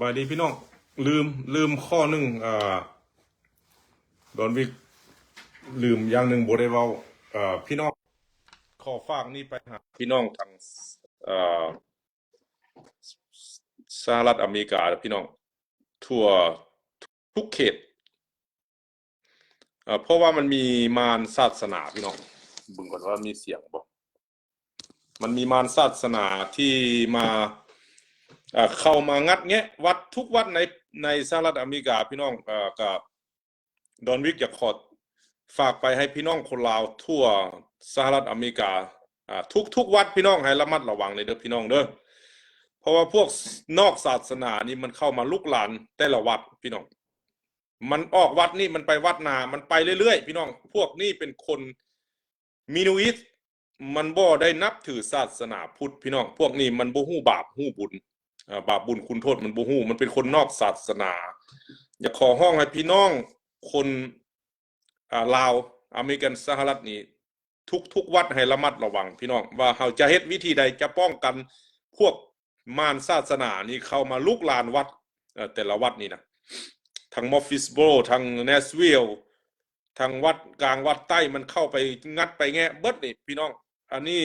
บายดีพี่น้อง ลืมลืมข้อหนึ่งอ่าดอนวิกลืมอย่างหนึ่งบได้เว้าอ่าพี่น้องขอฝากนี่ไปหาพี่น้องทางอ่าสหรัฐอเมริกาพี่น้อง ทั่วทุกเขตอ่าเพราะว่ามันมีมารศาสนาพี่น้องบึงก่อนว่ามีเสียงบ่มันมีมารศาสนาที่มา เข้ามางัดแงะวัดทุกวัดในในสหรัฐอเมริกาพี่น้องอ่ากับดอนวิกอยากขอฝากไปให้พี่น้องคนลาวทั่วสหรัฐอเมริกาอ่าทุกทุกวัดพี่น้องให้ระมัดระวังเลยเด้อพี่น้องเด้อเพราะว่าพวกนอกศาสนานี่มันเข้ามาลุกหลานแต่ละวัดพี่น้อง มันออกวัดนี่มันไปวัดนา มันไปเรื่อยๆ พี่น้อง พวกนี่เป็นคนมินูอิสมันบ่ได้นับถือศาสนาพุทธพี่น้อง พวกนี้มันบ่ฮู้บาปฮู้บุญ บาปบุญคุณโทษมันบ่ฮู้มันเป็นคนนอกศาสนา อยากขอห้องให้พี่น้องคนอ่าลาวอเมริกันสหรัฐนี่ทุกทุกวัดให้ระมัดระวังพี่น้อง ว่าเขาจะเฮ็ดวิธีใดจะป้องกันพวกมารศาสนานี่เข้ามาลุกลานวัดอ่อแต่ละวัดนี่นะทางมอฟฟิสโบรทางเนสวิลทางวัดกลางวัดใต้มันเข้าไปงัดไปแงะเบิดนี่พี่น้อง อันนี้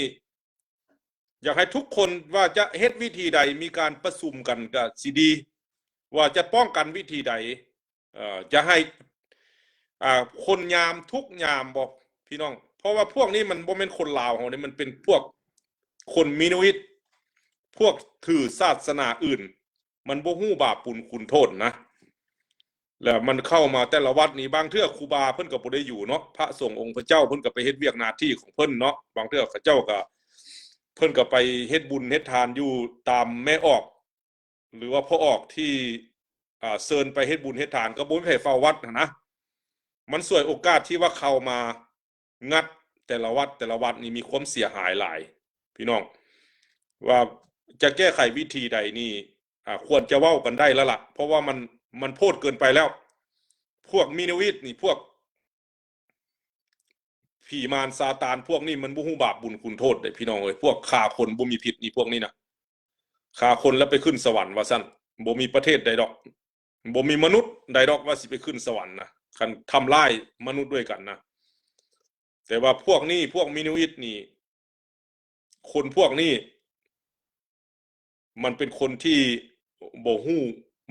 อยากให้ทุกคนว่าจะเฮ็ดวิธีใดมีการประชุมกันกับซีดี ว่าจะป้องกันวิธีใดเอ่อจะให้อ่าคนยามทุกยามบอกพี่น้อง เพราะว่าพวกนี้มันบ่เป็นคนลาวของนี่มันเป็นพวกคนมินวิตพวกถือศาสนาอื่น มันบ่ฮู้บาปปุลคุณโทษนะแล้วมันเข้ามาแต่ละวัดนี่บางเทื่อครูบาเพิ่นก็บ่ได้อยู่เนาะพระสงฆ์องค์พระเจ้าเพิ่นก็ไปเฮ็ดเวียกหน้าที่ของเพิ่นเนาะบางเทื่อเขาเจ้าก็ เพิ่นก็ไปเฮ็ดบุญเฮ็ดทานอยู่ตามแม่ออก หรือว่าพ่อออกที่อ่าเชิญไปเฮ็ดบุญเฮ็ดทานก็บ่มีไผเฝ้าวัดหั้นะมันสวยโอกาสที่ว่าเข้ามางัดแต่ละวัดแต่ละวัดนี่มีความเสียหายหลาย พี่น้อง ว่าจะแก้ไขวิธีใดนี่อ่าควรจะเว้ากันได้แล้วล่ะ เพราะว่ามันมันโพดเกินไปแล้ว พวกมินวิตนี่พวก ผีมารซาตานพวกนี้มันบ่ฮู้บาปบุญคุณโทษเด้พี่น้องเอ้ยพวกฆ่าคนบ่มีผิดนี่พวกนี้นะฆ่าคนแล้วไปขึ้นสวรรค์ว่าซั่นบ่มีประเทศใดดอกบ่มีมนุษย์ใดดอกว่าสิไปขึ้นสวรรค์นะคันทำลายมนุษย์ด้วยกันนะแต่ว่าพวกนี้พวกมินิวิตนี่ คนพวกนี้ มันเป็นคนที่บ่ฮู้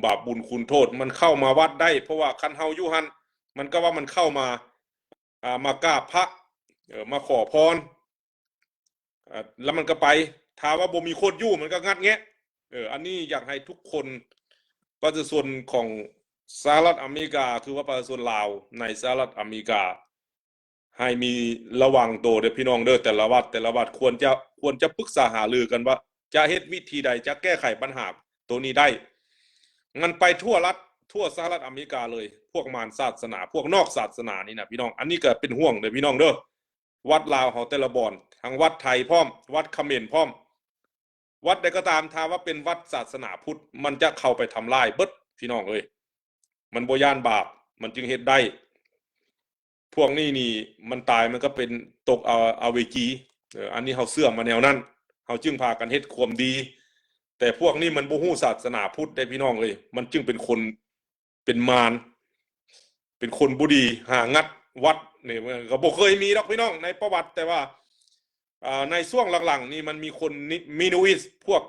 บาปบุญคุณโทษ มันเข้ามาวัดได้ เพราะว่าคันเฮายู่หันมันก็ว่ามันเข้ามาอ่ามากราบพระ เออมาขอพรอ่าแล้วมันก็ไปถ้าว่าบ่มีโคนอยู่มันก็งัดแงะเอออันนี้อยากให้ทุกคนประชาชนของสหรัฐอเมริกาคือว่าประชาชนลาวในสหรัฐอเมริกา ให้มีระวังตัวเด้อพี่น้องเด้อแต่ละวัดแต่ละวัดควรจะควรจะปรึกษาหารือกันว่า จะเฮ็ดวิธีใดจะแก้ไขปัญหาตัวนี้ได้ มันไปทั่วรัฐทั่วสหรัฐอเมริกาเลย พวกมารศาสนา พวกนอกศาสนานี่นะพี่น้อง อันนี้ก็เป็นห่วงเลยพี่น้องเด้อ วัดลาวเฮาแต่ละบอนทั้งวัดไทยพร้อม วัดเขมรพร้อม วัดใดก็ตามถ้าว่าเป็นวัดศาสนาพุทธ มันจะเข้าไปทำลายเบิดพี่น้องเอ้ยมันบย่านบาป มันจึงเฮ็ดได้ พวกนี้นี่มันตายมันก็เป็นตกเอาเอาเวจีเอออันนี้เฮาเสื่อมมาแนวนั้นเฮาจึงพากันเฮ็ดความดี แต่พวกนี้มันบ่ฮู้ศาสนาพุทธได้พี่น้องเอ้ยมันจึงเป็นคนเป็นมารเป็นคนบ่ดีหางัดวัด นี่มันก็บ่เคยมีดอกพี่น้องในประวัติแต่ว่าในช่วงหลังๆ นี่มันมีคนนิมินูอิสพวก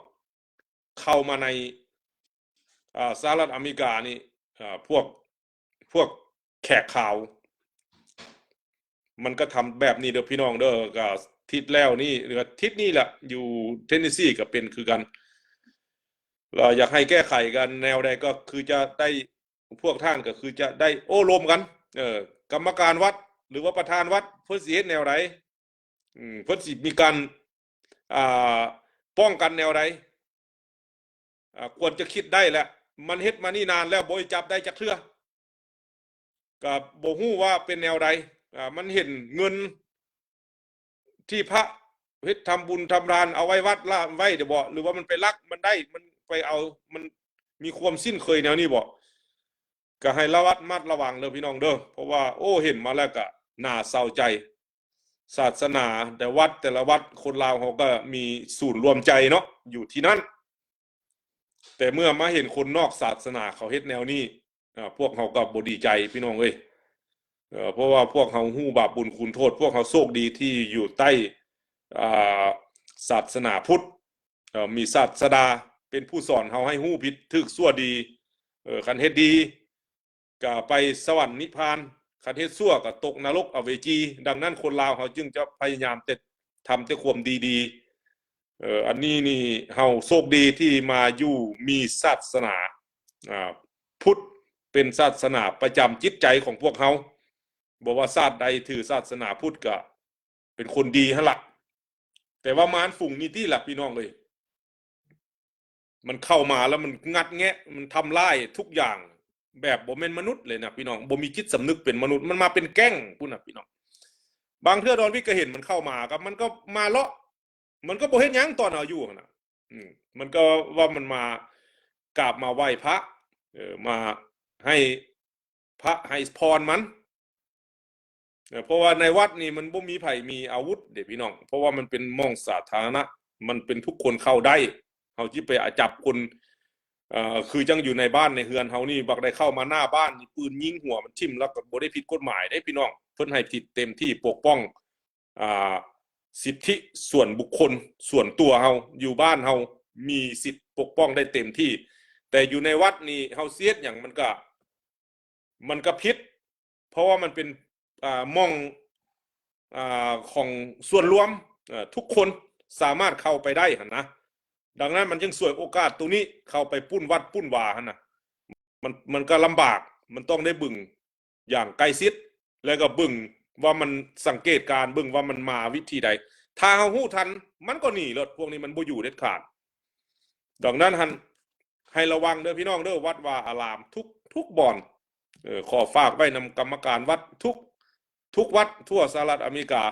เข้ามาในอ่าสหรัฐอเมริกานี่พวกพวกแขกขาว มันก็ทำแบบนี้เด้อพี่น้องเด้อก็ทิศแล้วนี่หรือทิศนี่แหละอยู่เทนเนสซีก็เป็นคือกันเราอยากให้แก้ไขกันแนวใดก็คือจะได้พวกท่านก็คือจะได้โอ้รวมกัน เออกรรมการวัด หรือว่าประธานวัดเพิ่นสิเฮ็ดแนวใดอืมเพิ่นสิมีการป้องกันแนวใดควรจะคิดได้แหละ มันเฮ็ดมานี่นานแล้วบ่ได้จับได้จักเทื่อก็บ่ฮู้ว่าเป็นแนวใดมันเห็นเงินที่พระเฮ็ดทำบุญทำทานเอาไว้วัดละไว้เดี๋ยวบ่หรือว่ามันไปลักมันได้มันไปเอามันมีความสิ้นเคยแนวนี้บ่ก็ให้ระวัดมัดระวังเด้อพี่น้องเด้อเพราะว่าโอ้เห็นมาแล้วก็ น่าเศร้าใจ ศาสนาแต่วัดแต่ละวัดคนลาวเขาก็มีศูนย์รวมใจเนาะอยู่ที่นั่น แต่เมื่อมาเห็นคนนอกศาสนาเขาเฮ็ดแนวนี้พวกเขาก็บ่ดีใจพี่น้องเอ้ยเพราะว่าพวกเขาฮู้บาปบุญคุณโทษ พวกเขาโชคดีที่อยู่ใต้ศาสนาพุทธมีศาสดาเป็นผู้สอนเขาให้ฮู้ผิดถูกชั่วดีเออคันเฮ็ดดีก็ไปสวรรค์นิพพาน คันเฮ็ดชั่วก็ตกนรกอเวจี ดังนั้นคนลาวเขาจึงจะพยายามแต่ทำแต่ความดีๆเอ่ออันนี้นี่เฮาโชคดีที่มาอยู่มีศาสนาอ่าพุทธเป็นศาสนาประจำจิตใจของพวกเฮาบอกว่าศาสตร์ใดถือศาสนาพุทธก็เป็นคนดีฮะละแต่ว่ามารฝูงนี่ที่หลักพี่น้องเลย มันเข้ามาแล้วมันงัดแงะ มันทำลายทุกอย่าง แบบบ่แม่นมนุษย์เลยนะพี่น้องบ่มีจิตสำนึกเป็นมนุษย์มันมาเป็นแก๊งพุ่นน่ะพี่น้อง บางเทื่อดอนวิกก็เห็นมันเข้ามาครับ มันก็มาเลาะ มันก็บ่เฮ็ดหยังตอนเอาอยู่นะอืมมันก็ว่ามันมากราบมาไหว้พระ เออมาให้พระให้พรมันเออเพราะว่าในวัดนี่มันบ่มีไผ่มีอาวุธเด็กพี่น้อง เพราะว่ามันเป็นม่องสาธารณะ มันเป็นทุกคนเข้าได้เฮาสิไปจับคน เอ่อคือจังอยู่ในบ้านในเฮือนเฮานี่บักได้เข้ามาหน้าบ้านนี่ปืนยิงหัวมันทิ่มแล้วก็บ่ได้ผิดกฎหมายได้พี่น้องเพิ่นให้ผิดเต็มที่ปกป้องอ่าสิทธิส่วนบุคคลส่วนตัวเฮาอยู่บ้านเฮามีสิทธิปกป้องได้เต็มที่ แต่อยู่ในวัดนี่เฮาเสียดอย่างมันก็ มันก็พิษ เพราะว่ามันเป็นอ่ามองอาของส่วนรวมเอ่อทุกคนสามารถเข้าไปได้หันนะ ดังนั้นมันจึงสวยโอกาสตรงนี้เข้าไปปุ้นวัดปุ้นวาหั่นะมันมันก็ลำบากมันต้องได้บึงอย่างใกล้ชิดแล้วก็บึงว่ามันสังเกตการบึงว่ามันมาวิธีใด ถ้าเฮาฮู้ทันมันก็หนีรถพวกนี้มันบ่อยู่เด็ดขาดดังนั้นหันให้ระวังเด้อพี่น้องเด้อวัดวาอารามทุกทุกบ่อนเออขอฝากไว้นำกรรมการวัดทุกทุกวัดทั่วสหรัฐอเมริกา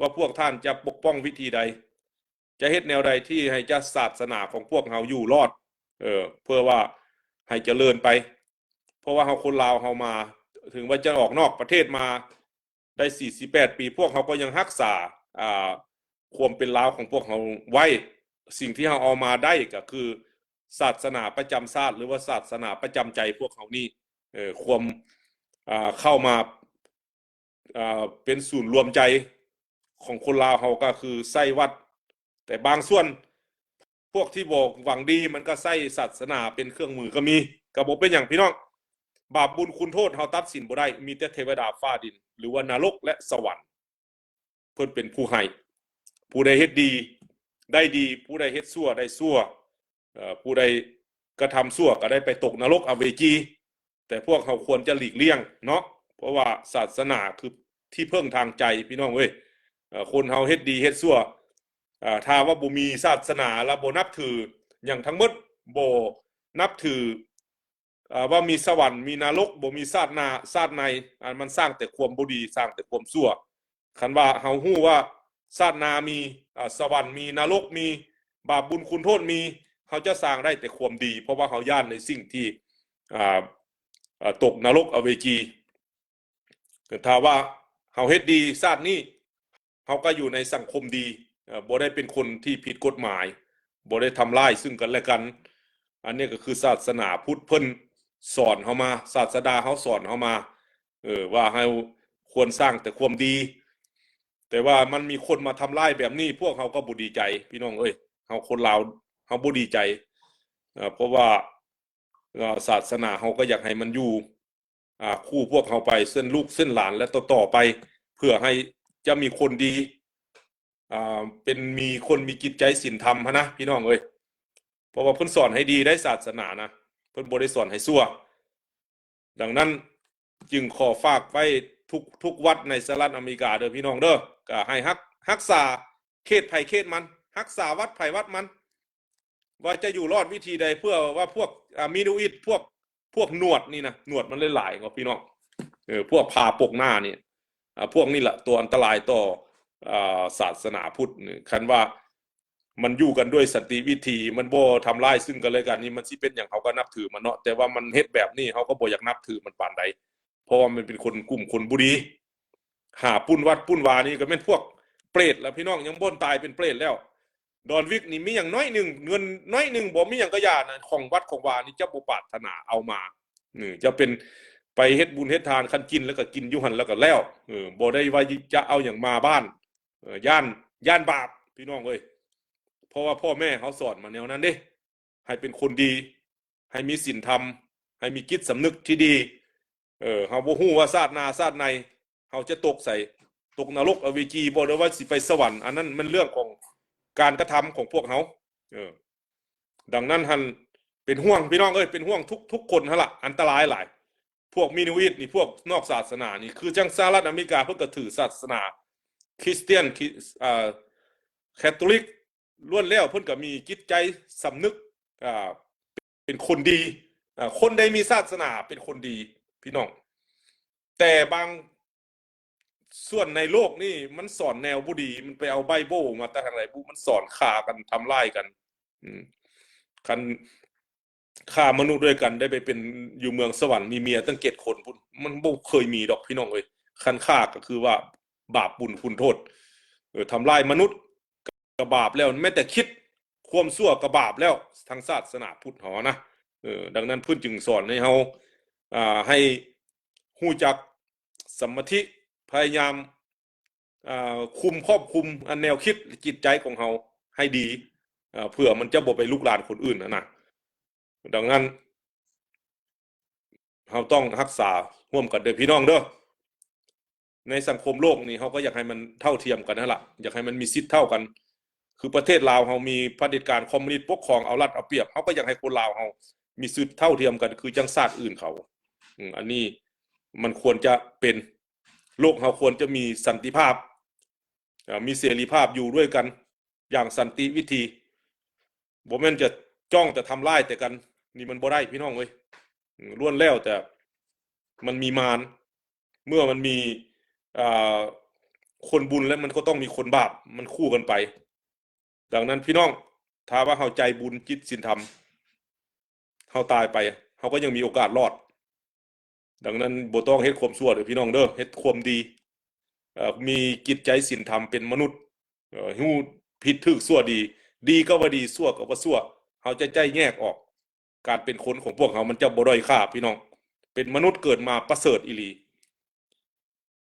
ว่าพวกท่านจะปกป้องวิธีใด จะเฮ็ดแนวใดที่ให้จะศาสนาของพวกเฮาอยู่รอด เออเพื่อว่าให้เจริญไป เพราะว่าเฮาคนลาวเฮามา ถึงว่าจะออกนอกประเทศมาได้48ปี พวกเขาก็ยังรักษาอ่าความเป็นลาวของพวกเขาไว้ สิ่งที่เราเอามาได้ก็คือ ศาสนาประจำชาติหรือว่าศาสนาประจำใจพวกเขานี่เออความอ่าเข้ามาอ่าเป็นศูนย์รวมใจของคนลาวเขาก็คือไส้วัด แต่บางส่วนพวกที่บอกหวังดีมันก็ใส่ศาสนาเป็นเครื่องมือก็มีกระบบเป็นอย่างพี่น้อง บาปบุญคุณโทษเฮาตัดสินบ่ได้มีแต่เทวดาฟ้าดิน หรือว่านรกและสวรรค์เพิ่นเป็นผู้ให้ผู้ใดเฮ็ดดี ได้ดีผู้ใดเฮ็ดชั่วได้ชั่วผู้ใดกระทำชั่วก็ได้ไปตกนรกอเวจี แต่พวกเขาควรจะหลีกเลี่ยงเนาะเพราะว่าศาสนาคือที่เพึ่งทางใจพี่น้องเว้ยคนเฮาเฮ็ดดีเฮ็ดชั่ว ถ้าว่าบ่มีศาสนาแล้วบ่นับถืออย่างทั้งหมดบ่นับถือว่ามีสวรรค์มีนรกบ่มีชาติหน้าชาตในอ่ามันสร้างแต่ความบ่ดีสร้างแต่ความชั่วคันว่าเฮาฮู้ว่าชาติหน้ามีสวรรค์มีนรกมีบาปบุญคุณโทษมีเขาจะสร้างได้แต่ความดี เพราะว่าเขาย่านในสิ่งที่ตกนรกอเวจีแต่ถ้าว่าเฮาเฮ็ดดีชาตินี้เฮาก็อยู่ในสังคมดี บ่ได้เป็นคนที่ผิดกฎหมายบ่ได้ทำลายซึ่งกันและกัน อันนี้ก็คือศาสนาพุทธเพิ่นสอนเฮามา ศาสดาเฮาสอนเฮามาเออว่าให้ควรสร้างแต่ความดี แต่ว่ามันมีคนมาทำลายแบบนี้ พวกเขาก็บ่ดีใจ พี่น้องเอ้ยเฮาคนลาวเฮาบ่ดีใจเพราะว่าศาสนาเฮาก็อยากให้มันอยู่อ่าคู่พวกเขาไปเส้นลูกเส้นหลานและต่อๆไป เพื่อให้จะมีคนดี อ่าเป็นมีคนมีจิตใจศีลธรรมพนะพี่น้องเอ้ยเพราะว่าเพิ่นสอนให้ดีได้ศาสนานะเพิ่นบ่ได้สอนให้ซั่ว ดังนั้นจึงขอฝากไว้ทุกทุกวัดในสหรัฐอเมริกาเด้อพี่น้องเด้อก็ให้รักรักษาเขตไผเขตมันรักษาวัดไผวัดมัน ว่าจะอยู่รอดวิธีใดเพื่อว่าพวกมีนูอิดพวกพวกหนวดนี่นะหนวดมันเละหลายกว่าพี่น้องเออพวกพาปกหน้านี่อ่าพวกนี้แหละตัวอันตรายต่อ ศาสนาพุทธคันว่ามันอยู่กันด้วยสันติวิธีมันโบทำลายซึ่งกันและกันนี่มันสิเป็นอย่างเขาก็นับถือมันเนาะแต่ว่ามันเฮ็ดแบบนี้เขาก็บ่อยากนับถือมันปานใดเพราะว่ามันเป็นคนกลุ่มคนบุรีหาปุ้นวัดปุ้นวานี่ก็เป็นพวกเปรตแล้วพี่น้องยังบ่นตายเป็นเปรตแล้ว ดอนวิกนี่มีอย่างน้อยหนึ่งเงินน้อยหนึ่งบ่มีอย่างก็ยานะของวัดของวานี่จะบ่ปาถนาเอามานี่จะเป็นไปเฮ็ดบุญเฮ็ดทานคันกินแล้วก็กินยู่หันแล้วก็แล้วเออบ่ได้ว่าจะเอาอย่างมาบ้าน ย่านย่านบาปพี่น้องเอ้ยเพราะว่าพ่อแม่เขาสอนมาแนวนั้นเด้ ให้เป็นคนดี ให้มีศีลธรรม ให้มีจิตสำนึกที่ดี เออเฮาบ่ฮู้ว่าชาติหน้าชาติในเฮาจะตกใส่ตกนรกอเวจีบ่ได้ว่าสิไปสวรรค์อันนั้นมันเรื่องของการกระทำของพวกเฮาเออ ดังนั้นหันเป็นห่วงพี่น้องเอ้ยเป็นห่วงทุกทุกคนหั่นล่ะอันตรายหลาย พวกมินูอิตนี่พวกนอกศาสนานี่คือจังสหรัฐอเมริกาเพิ่นก็ถือศาสนา คริสเตียนคริสอ่าแคทอลิกล้วนแล้วเพิ่นก็มีจิตใจสำนึกอ่าเป็นคนดีอ่าคนใดมีศาสนาเป็นคนดีพี่น้อง แต่บางส่วนในโลกนี่มันสอนแนวบุดี มันไปเอาไบเบิลมาแต่ทางไหนบุมันสอนฆ่ากันทำลายกันคันฆ่ามนุษย์ด้วยกัน ได้ไปเป็นอยู่เมืองสวรรค์มีเมียตั้งเจ็ดคนพุ่นมันบ่เคยมีดอกพี่น้องเอ้ยคันฆ่าก็คือว่า บาปบุญคุณโทษเออทำลายมนุษย์กับบาปแล้วแม้แต่คิดความชั่วกับบาปแล้วทางศาสนาพุทธหอนะเออดังนั้นพิ่นจึงสอนให้เฮาอ่าให้ฮู้จักสมธิพยายามอ่าคุมครอบคุมอันแนวคิดจิตใจของเฮาให้ดีอ่าเพื่อมันจะบ่ไปลุกลานคนอื่นนะนะดังนั้นเฮาต้องรักษาร่วมกันเด้อพี่น้องเด้อ ในสังคมโลกนี่เขาก็อยากให้มันเท่าเทียมกันนั่นแหละอยากให้มันมีสิทธิ์เท่ากัน คือประเทศลาวเขามีเผด็จการคอมมิวนิสต์ปกครองเอารัดเอาเปรียบเขาก็อยากให้คนลาวเขามีสิทธิ์เท่าเทียมกัน คือจังชาติอื่นเขาอันนี้มันควรจะเป็นโลกเขาควรจะมีสันติภาพ มีเสรีภาพอยู่ด้วยกัน อย่างสันติวิธีบ่แม่นจะจ้องแต่ทำร้ายแต่กัน นี่มันบ่ได้พี่น้องเว้ยล้วนแล้วแต่มันมีมารเมื่อมันมี คนบุญแล้วมันก็ต้องมีคนบาปมันคู่กันไป ดังนั้นพี่น้องถ้าว่าเฮาใจบุญจิตศีลธรรมเฮาตายไปเฮาก็ยังมีโอกาสรอด ดังนั้นบ่ต้องเฮ็ดความชั่วเด้อพี่น้องเด้อเฮ็ดความดีมีจิตใจศีลธรรมเป็นมนุษย์ฮู้ผิดถูกชั่วดี ดีก็ว่าดีชั่วก็ว่าชั่วเฮาจะใจแยกออก การเป็นคนของพวกเฮามันจะบ่ด้อยค่าพี่น้อง เป็นมนุษย์เกิดมาประเสริฐอีหลี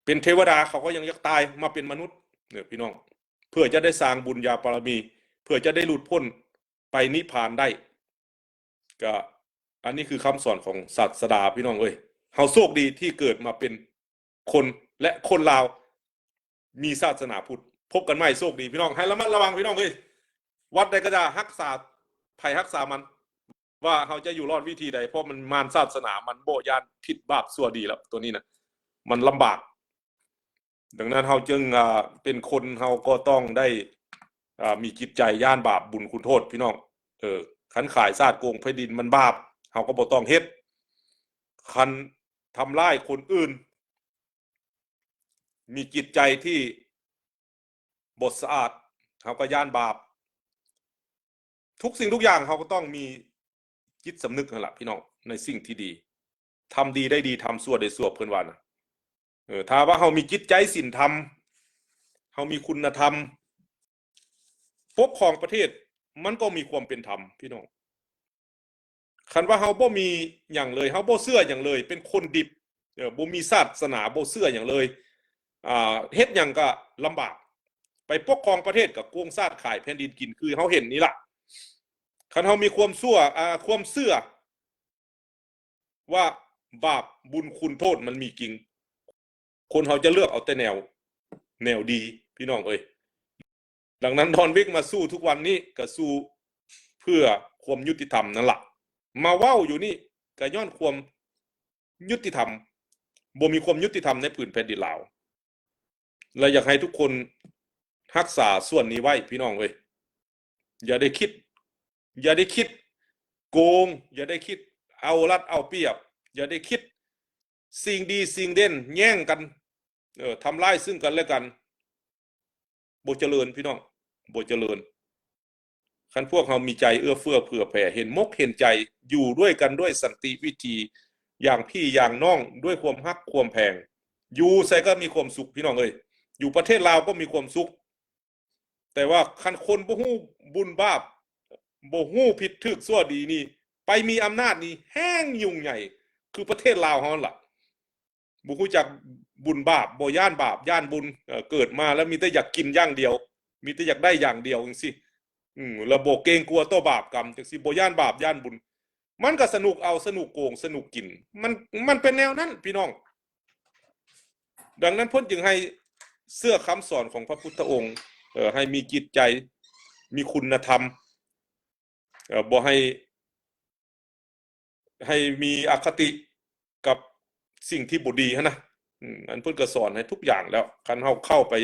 เป็นเทวดาเขาก็ยังอยากตายมาเป็นมนุษย์เนี่ยพี่น้อง เพื่อจะได้สร้างบุญญาบารมี เพื่อจะได้หลุดพ้นไปนิพพานได้ก็อันนี้คือคำสอนของศาสดาพี่น้องเอ้ยเฮาโชคดีที่เกิดมาเป็นคนและคนลาวมีศาสนาพุทธพบกันใหม่โชคดีพี่น้องให้ระมัดระวังพี่น้องเอ้ยวัดใดก็จะรักษาภัยรักษามัน ว่าเขาจะอยู่รอดวิธีใดเพราะมันมารศาสนามันโบยานผิดบาปสัวดีแล้วตัวนี้นะมันลำบาก ดังนั้นเฮาจึงเป็นคนเฮาก็ต้องได้มีจิตใจย่านบาปบุญคุณโทษพี่น้อง เออคันขายซาดโกงแผ่นดินมันบาปเฮาก็บ่ต้องเฮ็ดคันทำร้ายคนอื่น มีจิตใจที่บทสะอาดเฮาก็ย่านบาป ทุกสิ่งทุกอย่างเขาก็ต้องมีจิตสำนึกนั่นแหละพี่น้องในสิ่งที่ดีทำดีได้ดีทำชั่วได้ชั่วเพิ่อนว่านะ เออถ้าว่าเขามีจิตใจศีลธรรมเขามีคุณธรรมปกครองประเทศมันก็มีความเป็นธรรมพี่น้องคันว่าเขาบ่มีอย่างเลยเขาบ่เชื่ออย่างเลย เป็นคนดิบเออบ่มีศาสนาบ่เชื่ออย่างเลยอ่าเฮ็ดหยังก็ลำบาก ไปปกครองประเทศกับกวงซาดขายแผ่นดินกินคือเขาเห็นนี่ล่ะคันเขามีความชั่วอ่าความเชื่อว่าบาปบุญคุณโทษมันมีจริง คนเขาจะเลือกเอาแต่แนว แนวดี พี่น้องเอ้ยดังนั้นดอนวิกมาสู้ทุกวันนี้ก็สู้เพื่อความยุติธรรมนั่นแหละมาเว้าอยู่นี่ก็ย้อนความยุติธรรมบ่มีความยุติธรรมในผืนแผ่นดินลาวและอยากให้ทุกคนรักษาส่วนนี้ไว้พี่น้องเอ้ยอย่าได้คิด อย่าได้คิด โกง อย่าได้คิด เอารัดเอาเปรียบ อย่าได้คิด สิ่งดีสิ่งเด่น แย่งกัน เออทำร้ายซึ่งกันและกันบเจริญพี่น้องบเจริญคันพวกเรามีใจเอื้อเฟื้อเผื่อแผ่เห็นมกเห็นใจอยู่ด้วยกันด้วยสันติวิธีอย่างพี่อย่างน้องด้วยความฮักความแพง อยู่ใส่ก็มีความสุขพี่น้องเอ้ยอยู่ประเทศลาวก็มีความสุข แต่ว่าคันคนบ่ฮู้บุญบาปบ่ฮู้ผิดถูกชั่วดีนี่ ไปมีอำนาจนี่แห้งยุ่งใหญ่ คือประเทศลาวเฮาล่ะ บ่ฮู้จักบุญบาปบ่ย่านบาปย่านบุญเกิดมาแล้วมีแต่อยากกินอย่างเดียว มีแต่อยากได้อย่างเดียวจังซี่อืมแล้วบ่เกงกลัวต่อบาปกรรมจังซี่บ่ย่านบาปย่านบุญ มันก็สนุกเอาสนุกโกงสนุกกิน มันมันเป็นแนวนั้นพี่น้อง ดังนั้นพ้นจึงให้เสื้อคำสอนของพระพุทธองค์เอ่อให้มีจิตใจมีคุณธรรมเอ่อบ่ให้ให้มีอคติกับ สิ่งที่บ่ดีหั้นะอันเพิ่นก็สอนให้ทุกอย่างแล้วคันเฮาเข้าไป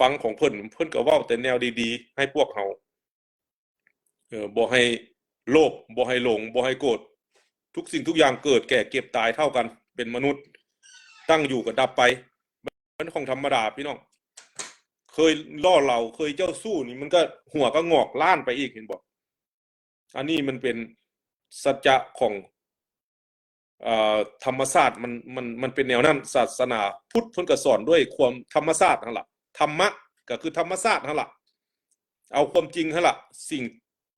ฟังของเพิ่นเพิ่นก็เว้าแต่แนวดีๆ ให้พวกเฮาเออบ่ให้โลภบ่ให้หลงบ่ให้โกรธทุกสิ่งทุกอย่างเกิดแก่เก็บตายเท่ากันเป็นมนุษย์ ตั้งอยู่กับดับไปมันของธรรมดาพี่น้องเคยล่อเราเคยเจ้าสู้นี่มันก็หัวก็งอกล้านไปอีกเห็นบอกอันนี้มันเป็นสัจจะของ ธรรมศาสตร์มันมันมันเป็นแนวนั้นศาสนาพุทธเพิ่นก็สอนด้วยความธรรมศาสตร์นั่นล่ะธรรมะก็คือธรรมศาสตร์นั่นล่ะเอาความจริงนั่นล่ะสิ่ง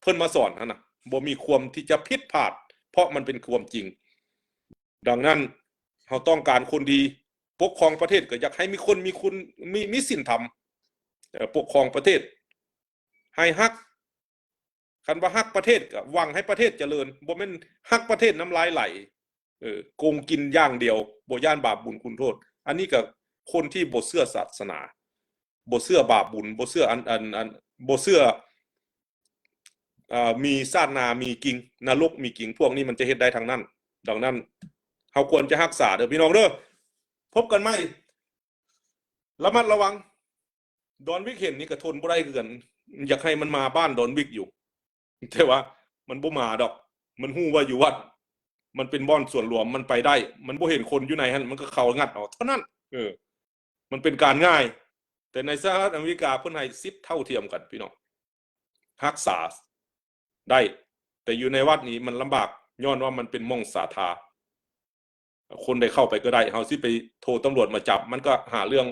เพิ่นมาสอนนั่นน่ะบ่มีความที่จะผิดพลาด เพราะมันเป็นความจริง ดังนั้นเราต้องการคนดีปกครองประเทศก็อยากให้มีคนมีคุณมีมีศีลธรรมปกครองประเทศ ให้ฮักคันว่าฮักประเทศก็หวังให้ประเทศเจริญบ่แม่นฮักประเทศน้ำลายไหล เออโกงกินย่างเดียวบ่ย่านบาปบุญคุณโทษ อันนี้ก็คนที่บ่เชื่อศาสนาบ่เชื่อบาปบุญบ่เชื่ออันอันอันบ่เชื่ออ่ามีศาสนามีจริงนรกมีจริงพวกนี้มันจะเฮ็ดได้ทั้งนั้น ดังนั้นเฮาควรจะรักษาเด้อพี่น้องเด้อพบกันใหมระมัดระวัง ดอนวิกเห็นนี่ก็ทนบ่ได้คือกันอยากให้มันมาบ้านดอนวิกอยู่แต่ว่า มันบ่มาดอก มันฮู้ว่าอยู่วัด มันเป็นบ่อนส่วนรวมมันไปได้ มันบ่เห็นคนอยู่ในหันมันก็เขางัดเอาเท่านั้น เออ มันเป็นการง่าย แต่ในสหรัฐอเมริกาเพิ่นให้สิทธิ์เท่าเทียมกันพี่น้องรักษาได้ แต่อยู่ในวัดนี้มันลำบากย้อนว่ามันเป็นม่องสาธาคนได้เข้าไปก็ได้เฮาสิไปโทรตำรวจมาจับ มันก็หาเรื่อง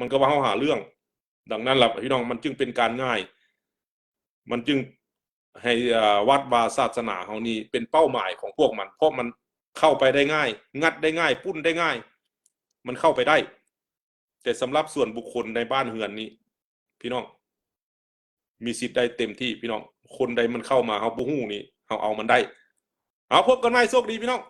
มันก็ว่าเฮาหาเรื่อง ดังนั้นล่ะพี่น้องมันจึงเป็นการง่าย มันจึง ให้วัดวาศาสนาเฮานี่เป็นเป้าหมายของพวกมัน เพราะมันเข้าไปได้ง่าย งัดได้ง่ายปุ้นได้ง่าย มันเข้าไปได้ แต่สำหรับส่วนบุคคลในบ้านเฮือนนี้ พี่น้อง มีสิทธิ์ได้เต็มที่พี่น้อง คนใดมันเข้ามาเฮาบ่ฮู้นี่เฮาเอามันได้ เอาพบกันใหม่โชคดีพี่น้อง